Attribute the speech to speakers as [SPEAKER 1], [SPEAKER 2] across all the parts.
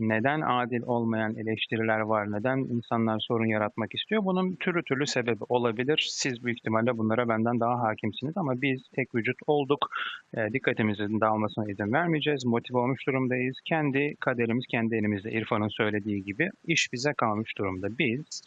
[SPEAKER 1] Neden adil olmayan eleştiriler var? Neden insanlar sorun yaratmak istiyor? Bunun türlü türlü sebebi olabilir. Siz büyük ihtimalle bunlara benden daha hakimsiniz ama biz tek vücut olduk. E, dikkatimizin dağılmasına izin vermeyeceğiz. Motive olmuş durumdayız. Kendi kaderimiz kendi elimizde. İrfan'ın söylediği gibi iş bize kalmış durumda. Biz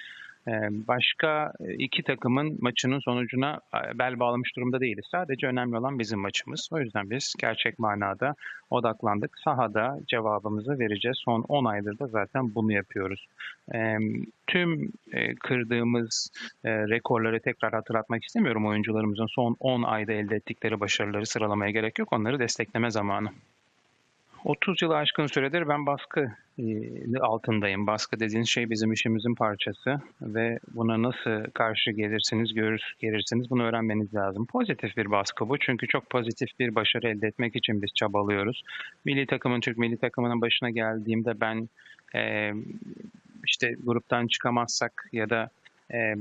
[SPEAKER 1] başka iki takımın maçının sonucuna e, bel bağlamış durumda değiliz. Sadece önemli olan bizim maçımız. O yüzden biz gerçek manada odaklandık. Sahada cevabımızı vereceğiz. Son 10 aydır da zaten bunu yapıyoruz. E, tüm e, kırdığımız e, rekorları tekrar hatırlatmak istemiyorum. Oyuncularımızın son 10 ayda elde ettikleri başarıları sıralamaya gerek yok. Onları destekleme zamanı. 30 yılı aşkın süredir ben baskı e, altındayım. Baskı dediğiniz şey bizim işimizin parçası ve buna nasıl karşı gelirsiniz, görür, gelirsiniz bunu öğrenmeniz lazım. Pozitif bir baskı bu çünkü çok pozitif bir başarı elde etmek için biz çabalıyoruz. Milli takımın, Türk milli takımının başına geldiğimde ben e, işte gruptan çıkamazsak ya da e,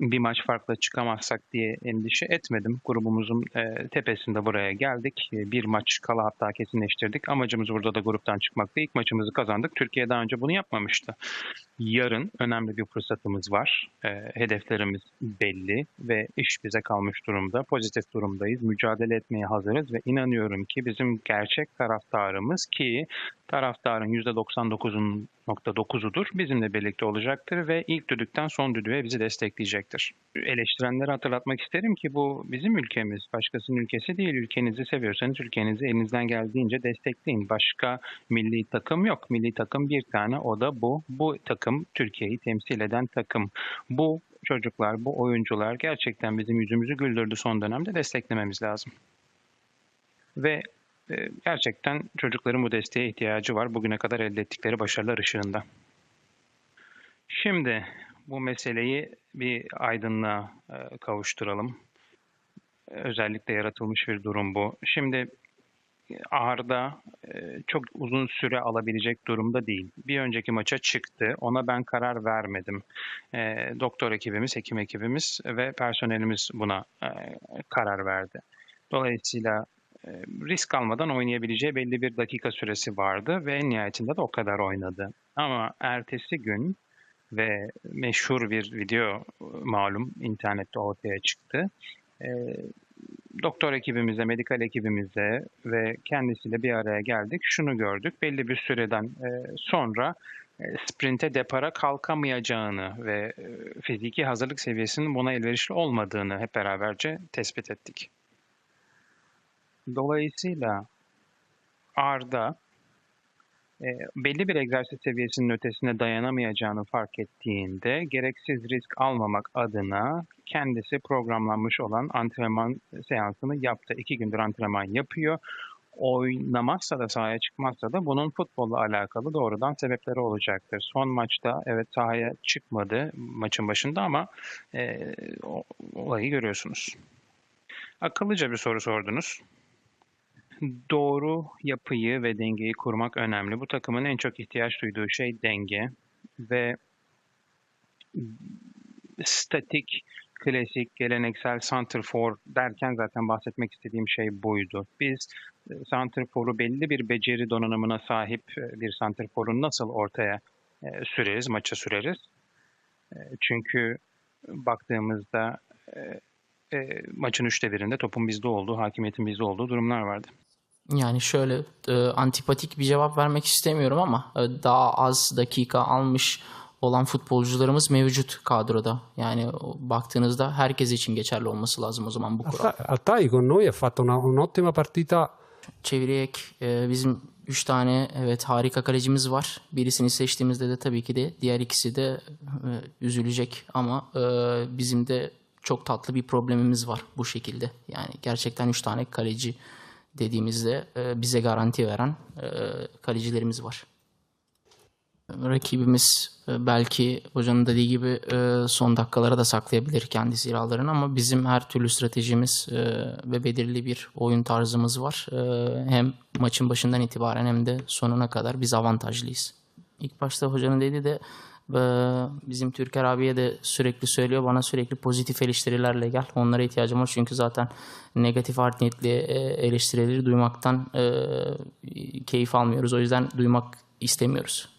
[SPEAKER 1] bir maç farklı çıkamazsak diye endişe etmedim. Grubumuzun e, tepesinde buraya geldik. E, bir maç kala hatta kesinleştirdik. Amacımız burada da gruptan çıkmaktı. İlk maçımızı kazandık. Türkiye daha önce bunu yapmamıştı. Yarın önemli bir fırsatımız var. E, hedeflerimiz belli ve iş bize kalmış durumda. Pozitif durumdayız. Mücadele etmeye hazırız ve inanıyorum ki bizim gerçek taraftarımız ki taraftarın %99'udur bizimle birlikte olacaktır ve ilk düdükten son düdüğe bizi destekleyecektir. Eleştirenleri hatırlatmak isterim ki bu bizim ülkemiz, başkasının ülkesi değil. Ülkenizi seviyorsanız ülkenizi elinizden geldiğince destekleyin. Başka milli takım yok. Milli takım bir tane o da bu. Bu takım Türkiye'yi temsil eden takım. Bu çocuklar, bu oyuncular gerçekten bizim yüzümüzü güldürdü son dönemde desteklememiz lazım. Ve e, gerçekten çocukların bu desteğe ihtiyacı var bugüne kadar elde ettikleri başarılar ışığında. Şimdi bu meseleyi bir aydınlığa e, kavuşturalım. Özellikle yaratılmış bir durum bu. Şimdi Arda e, çok uzun süre alabilecek durumda değil. Bir önceki maça çıktı. Ona ben karar vermedim. Doktor ekibimiz, hekim ekibimiz ve personelimiz buna karar verdi. Dolayısıyla risk almadan oynayabileceği belli bir dakika süresi vardı ve en nihayetinde de o kadar oynadı. Ama ertesi gün ve meşhur bir video malum internette ortaya çıktı. Doktor ekibimize, medikal ekibimize ve kendisiyle bir araya geldik. Şunu gördük. Belli bir süreden e, sonra e, sprinte depara kalkamayacağını ve e, fiziki hazırlık seviyesinin buna elverişli olmadığını hep beraberce tespit ettik. Dolayısıyla Arda e, belli bir egzersiz seviyesinin ötesine dayanamayacağını fark ettiğinde gereksiz risk almamak adına kendisi programlanmış olan antrenman seansını yaptı. İki gündür antrenman yapıyor. Oynamazsa da sahaya çıkmazsa da bunun futbolla alakalı doğrudan sebepleri olacaktır. Son maçta evet sahaya çıkmadı maçın başında ama e, olayı görüyorsunuz. Akıllıca bir soru sordunuz doğru yapıyı ve dengeyi kurmak önemli. Bu takımın en çok ihtiyaç duyduğu şey denge ve statik, klasik, geleneksel center for derken zaten bahsetmek istediğim şey buydu. Biz e, center for'u belli bir beceri donanımına sahip e, bir center for'u nasıl ortaya e, süreriz, maça süreriz? Çünkü baktığımızda maçın üçte birinde topun bizde olduğu, hakimiyetin bizde olduğu durumlar vardı.
[SPEAKER 2] Yani şöyle e, antipatik bir cevap vermek istemiyorum ama e, daha az dakika almış olan futbolcularımız mevcut kadroda. Yani baktığınızda herkes için geçerli olması lazım o zaman bu kural.
[SPEAKER 3] Altay con noi ha fatto una, un'ottima partita.
[SPEAKER 2] Çeviriyek e, bizim 3 tane evet harika kalecimiz var. Birisini seçtiğimizde de tabii ki de diğer ikisi de e, üzülecek ama e, bizim de çok tatlı bir problemimiz var bu şekilde. Yani gerçekten 3 tane kaleci dediğimizde e, bize garanti veren e, kalecilerimiz var. Rakibimiz e, belki hocanın dediği gibi e, son dakikalara da saklayabilir kendi silahlarını ama bizim her türlü stratejimiz ve belirli bir oyun tarzımız var. Hem maçın başından itibaren hem de sonuna kadar biz avantajlıyız. İlk başta hocanın dediği de Bizim Türker abiye de sürekli söylüyor. Bana sürekli pozitif eleştirilerle gel. Onlara ihtiyacım var. Çünkü zaten negatif art niyetli e, eleştirileri duymaktan e, keyif almıyoruz. O yüzden duymak istemiyoruz.